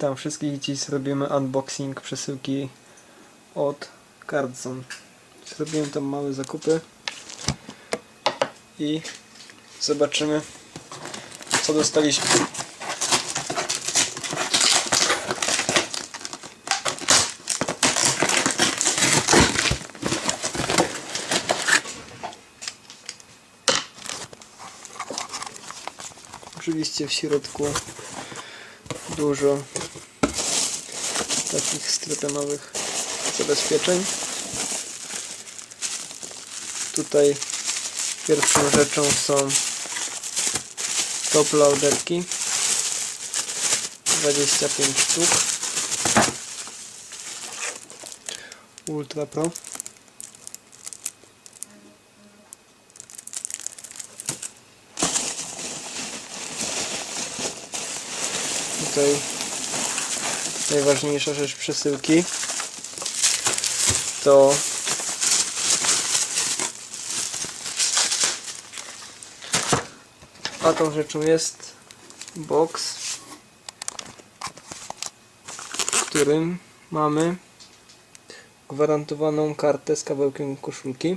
Witam wszystkich. Dziś zrobimy unboxing przesyłki od Cardzone. Zrobiłem tam małe zakupy i zobaczymy co dostaliśmy. Oczywiście w środku dużo takich strepenowych zabezpieczeń. Tutaj pierwszą rzeczą są top loaderki 25 sztuk. Ultra Pro. Tutaj najważniejsza rzecz przesyłki to a tą rzeczą jest box w którym mamy gwarantowaną kartę z kawałkiem koszulki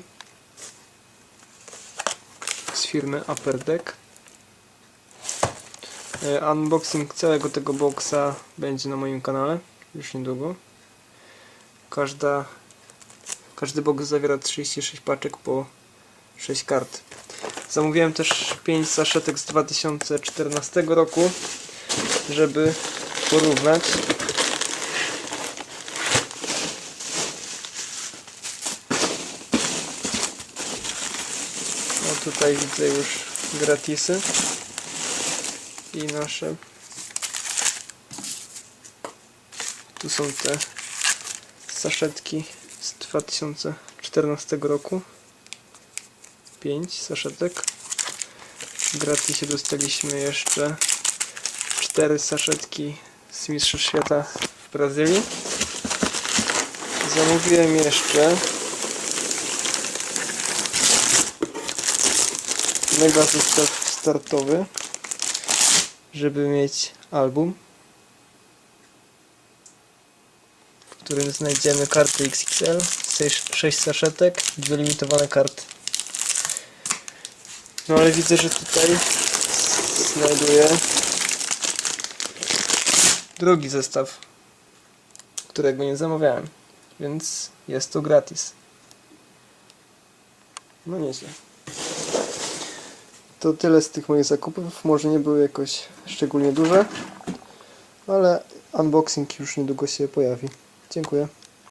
z firmy Upper Deck Unboxing całego tego boxa będzie na moim kanale już niedługo. Każda, każdy box zawiera 36 paczek po 6 kart. Zamówiłem też 5 saszetek z 2014 roku, żeby porównać. No tutaj widzę już gratisy i nasze. Tu są te saszetki z 2014 roku. 5 saszetek. Gratisie dostaliśmy jeszcze. 4 saszetki z Mistrzostw Świata w Brazylii. Zamówiłem jeszcze mega zestaw startowy żeby mieć album, w którym znajdziemy karty XXL, 6 saszetek, dwie limitowane karty. No ale widzę, że tutaj znajduję drugi zestaw, którego nie zamawiałem, więc jest to gratis. No nieźle. To tyle z tych moich zakupów. Może nie były jakoś szczególnie duże, ale unboxing już niedługo się pojawi. Dziękuję.